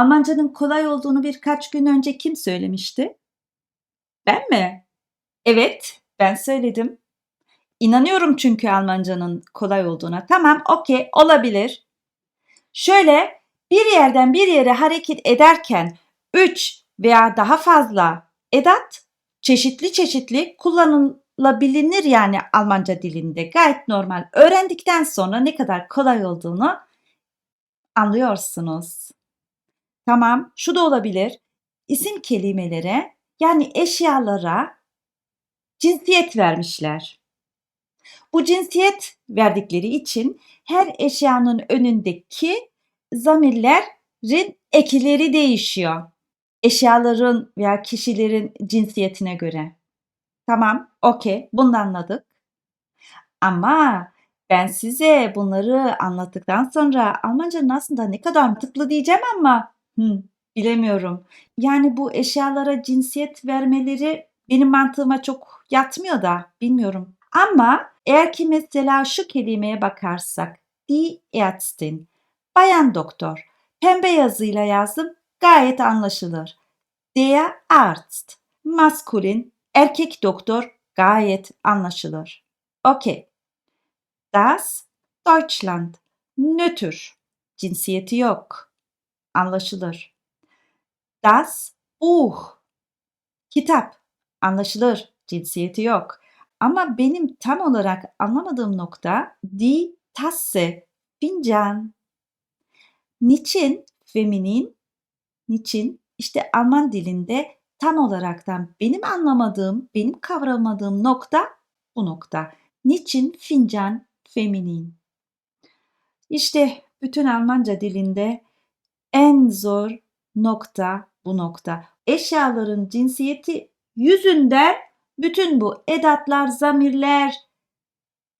Almancanın kolay olduğunu birkaç gün önce kim söylemişti? Ben mi? Evet, ben söyledim. İnanıyorum çünkü Almancanın kolay olduğuna. Tamam, okey, olabilir. Şöyle bir yerden bir yere hareket ederken 3 veya daha fazla edat çeşitli çeşitli kullanılabilir yani Almanca dilinde. Gayet normal. Öğrendikten sonra ne kadar kolay olduğunu anlıyorsunuz. Tamam, şu da olabilir. İsim kelimelere yani eşyalara cinsiyet vermişler. Bu cinsiyet verdikleri için her eşyanın önündeki zamirlerin ekileri değişiyor. Eşyaların veya kişilerin cinsiyetine göre. Tamam, okey, bunu anladık. Ama ben size bunları anlattıktan sonra Almancanın aslında ne kadar mantıklı diyeceğim ama hı, bilemiyorum. Yani bu eşyalara cinsiyet vermeleri benim mantığıma çok yatmıyor da bilmiyorum. Ama eğer ki mesela şu kelimeye bakarsak die Ärztin, bayan doktor. Pembe yazıyla yazdım gayet anlaşılır. Der Arzt, maskulin, erkek doktor gayet anlaşılır. Okey. Das Deutschland, nötr, cinsiyeti yok. Anlaşılır. Das Buch, kitap, anlaşılır, cinsiyeti yok. Ama benim tam olarak anlamadığım nokta die Tasse, fincan. Niçin feminin? Niçin? İşte Alman dilinde tam olaraktan benim anlamadığım, benim kavramadığım nokta bu nokta. Niçin fincan feminin? İşte bütün Almanca dilinde en zor nokta bu nokta. Eşyaların cinsiyeti yüzünden bütün bu edatlar, zamirler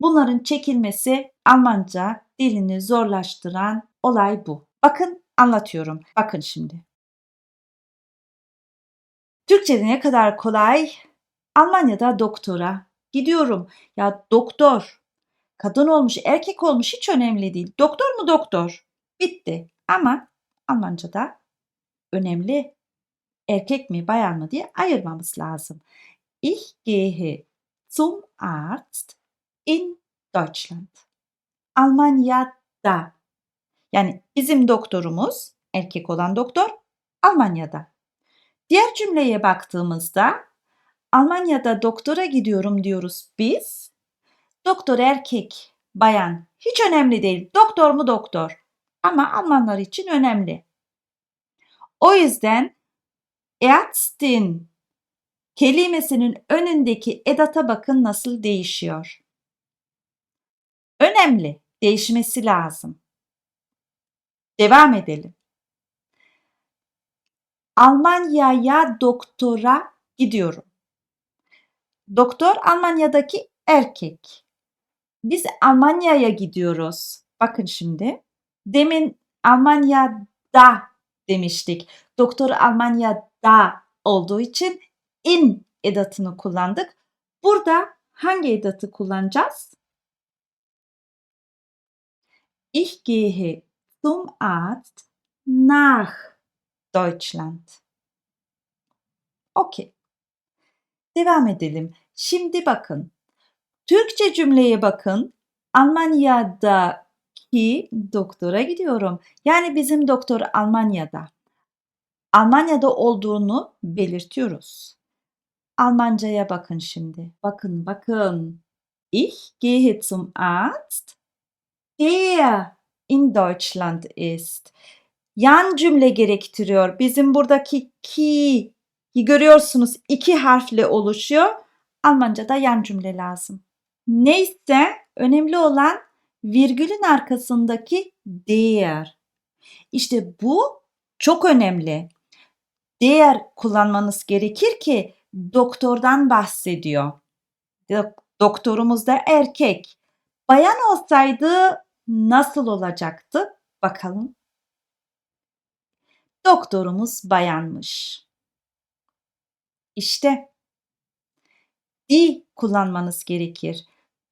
bunların çekilmesi Almanca dilini zorlaştıran olay bu. Bakın anlatıyorum. Bakın şimdi. Türkçe'de ne kadar kolay. Almanya'da doktora gidiyorum. Ya doktor. Kadın olmuş, erkek olmuş hiç önemli değil. Doktor mu doktor? Bitti. Ama Almanca'da önemli. Erkek mi, bayan mı diye ayırmamız lazım. Ich gehe zum Arzt in Deutschland. Almanya'da. Yani bizim doktorumuz, erkek olan doktor Almanya'da. Diğer cümleye baktığımızda Almanya'da doktora gidiyorum diyoruz biz. Doktor erkek, bayan hiç önemli değil. Doktor mu doktor. Ama Almanlar için önemli. O yüzden Ärztin kelimesinin önündeki edata bakın nasıl değişiyor. Önemli, değişmesi lazım. Devam edelim. Almanya'ya doktora gidiyorum. Doktor Almanya'daki erkek. Biz Almanya'ya gidiyoruz. Bakın şimdi. Demin Almanya'da demiştik. Doktor Almanya'da olduğu için in edatını kullandık. Burada hangi edatı kullanacağız? Ich gehe zum Arzt nach Deutschland. Okey. Devam edelim. Şimdi bakın. Türkçe cümleye bakın. Almanya'daki doktora gidiyorum. Yani bizim doktor Almanya'da. Almanya'da olduğunu belirtiyoruz. Almancaya bakın şimdi. Bakın bakın. Ich gehe zum Arzt, der in Deutschland ist. Yan cümle gerektiriyor. Bizim buradaki ki görüyorsunuz iki harfle oluşuyor. Almanca'da yan cümle lazım. Neyse önemli olan virgülün arkasındaki der. İşte bu çok önemli. Der kullanmanız gerekir ki doktordan bahsediyor. Doktorumuz da erkek. Bayan olsaydı nasıl olacaktı? Bakalım. Doktorumuz bayanmış. İşte di kullanmanız gerekir.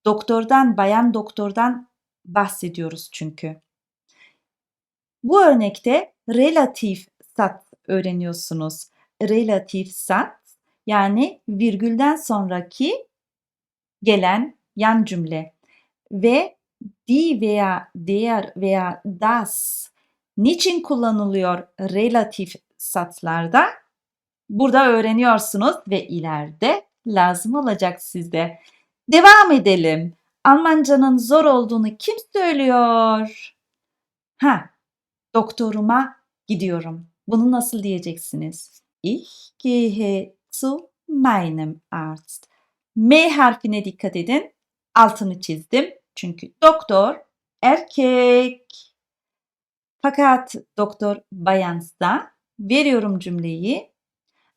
Doktordan, bayan doktordan bahsediyoruz çünkü. Bu örnekte relatif sat öğreniyorsunuz. Relatif sat yani virgülden sonraki gelen yan cümle ve die veya der veya das niçin kullanılıyor relatif satlarda? Burada öğreniyorsunuz ve ileride lazım olacak sizde. Devam edelim. Almancanın zor olduğunu kim söylüyor? Ha, doktoruma gidiyorum. Bunu nasıl diyeceksiniz? Ich gehe zu meinem Arzt. M harfine dikkat edin. Altını çizdim. Çünkü doktor erkek. Fakat doktor bayansa veriyorum cümleyi.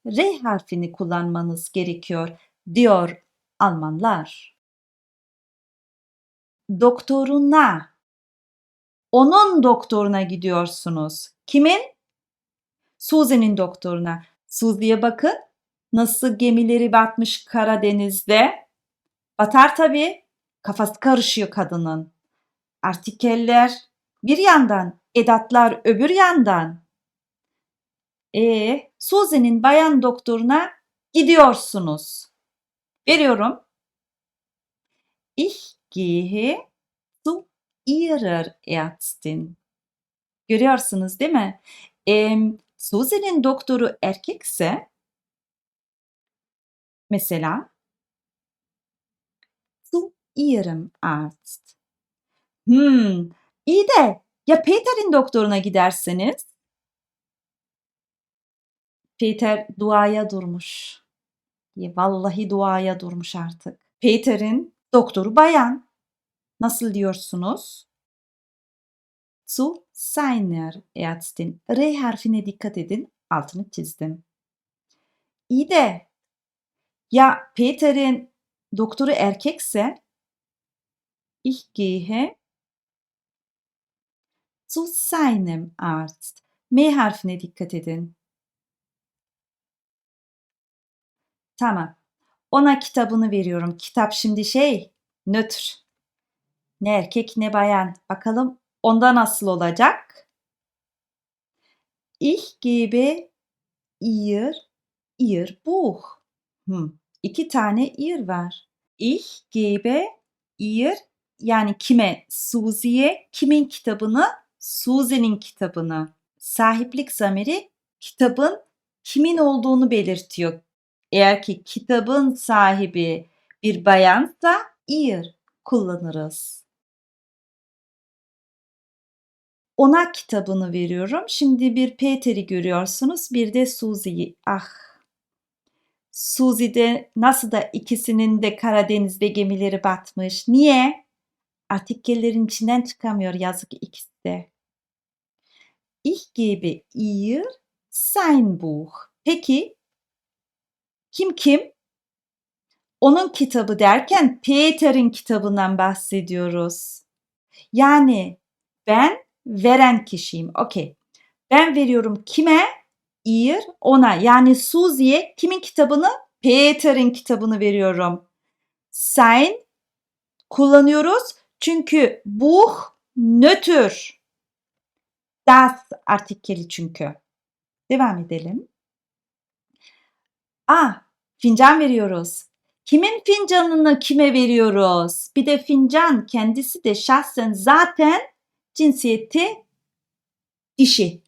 R harfini kullanmanız gerekiyor diyor Almanlar. Doktoruna onun doktoruna gidiyorsunuz. Kimin? Suzi'nin doktoruna. Suzi'ye bakın. Nasıl gemileri batmış Karadeniz'de. Batar tabii. Kafası karışıyor kadının. Artikeller bir yandan, edatlar öbür yandan. E, Suzi'nin bayan doktoruna gidiyorsunuz. Veriyorum. Ich gehe zu ihrer Ärztin. Görüyorsunuz değil mi? E, Suzi'nin doktoru erkekse mesela zu ihrem Arzt. Hmm, iyi de ya Peter'in doktoruna giderseniz? Peter duaya durmuş. Vallahi duaya durmuş artık. Peter'in doktoru bayan. Nasıl diyorsunuz? Zu seiner Ärztin. R harfine dikkat edin. Altını çizdim. İyi de ya Peter'in doktoru erkekse ich gehe zu seinem Arzt. M harfine dikkat edin. Tamam. Ona kitabını veriyorum. Kitap şimdi şey, nötr. Ne erkek ne bayan. Bakalım onda nasıl olacak? Ich gebe ihr ihr Buch. Hmm. İki tane ihr var. Ich gebe ihr yani kime? Suzi'ye kimin kitabını? Suzi'nin kitabını. Sahiplik zamiri kitabın kimin olduğunu belirtiyor. Eğer ki kitabın sahibi bir bayansa ihr kullanırız. Ona kitabını veriyorum. Şimdi bir Peter'i görüyorsunuz, bir de Suzi'yi. Ah! Suzi'de nasıl da ikisinin de Karadeniz'de gemileri batmış. Niye? Artikellerin içinden çıkamıyor yazık ikisi de. Ich gebe ihr sein Buch. Peki kim kim? Onun kitabı derken Peter'in kitabından bahsediyoruz. Yani ben veren kişiyim. Okey. Ben veriyorum kime? Ihr ona yani Suzi'ye kimin kitabını? Peter'in kitabını veriyorum. Sein kullanıyoruz çünkü Buch nötr. Das artikeli çünkü. Devam edelim. Ah, fincan veriyoruz. Kimin fincanını kime veriyoruz? Bir de fincan kendisi de şahsen zaten cinsiyeti dişi.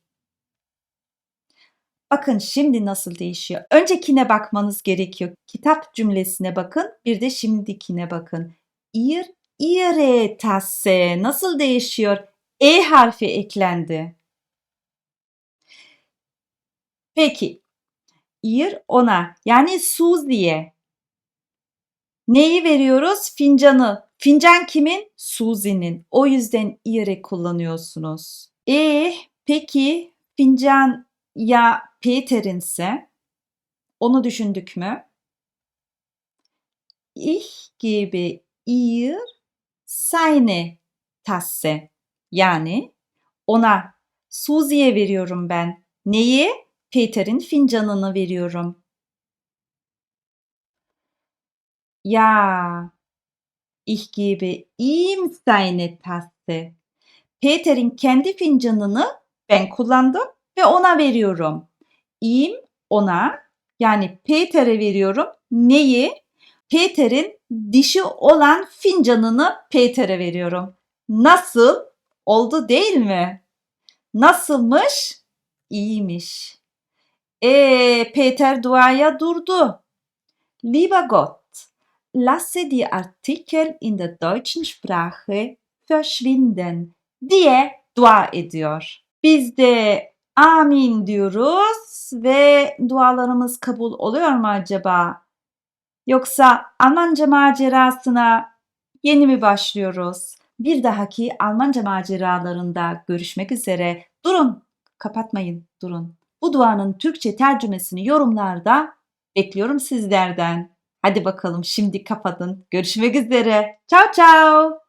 Bakın şimdi nasıl değişiyor. Öncekine bakmanız gerekiyor. Kitap cümlesine bakın, bir de şimdikine bakın. Ir, ihre Tasse nasıl değişiyor? E harfi eklendi. Peki, ihr ona yani Suzi'ye neyi veriyoruz? Fincanı. Fincan kimin? Suzi'nin. O yüzden ihre kullanıyorsunuz. E peki fincan ya Peter'inse onu düşündük mü? Ich gebe ihr seine Tasse. Yani ona Suzi'ye veriyorum ben. Neyi? Peter'in fincanını veriyorum. Ja, ich gebe ihm seine Tasse. Peter'in kendi fincanını ben kullandım. ve ona veriyorum. Ihm ona yani Peter'e veriyorum. Neyi? Peter'in dişi olan fincanını Peter'e veriyorum. Nasıl? Oldu değil mi? Nasılmış? İyiymiş. E Peter duaya durdu. Lieber Gott, lasse die Artikel in der deutschen Sprache verschwinden diye dua ediyor. Biz de amin diyoruz ve dualarımız kabul oluyor mu acaba? Yoksa Almanca macerasına yeni mi başlıyoruz? Bir dahaki Almanca maceralarında görüşmek üzere. Durun, kapatmayın, durun. Bu duanın Türkçe tercümesini yorumlarda bekliyorum sizlerden. Hadi bakalım şimdi kapatın. Görüşmek üzere. Ciao ciao.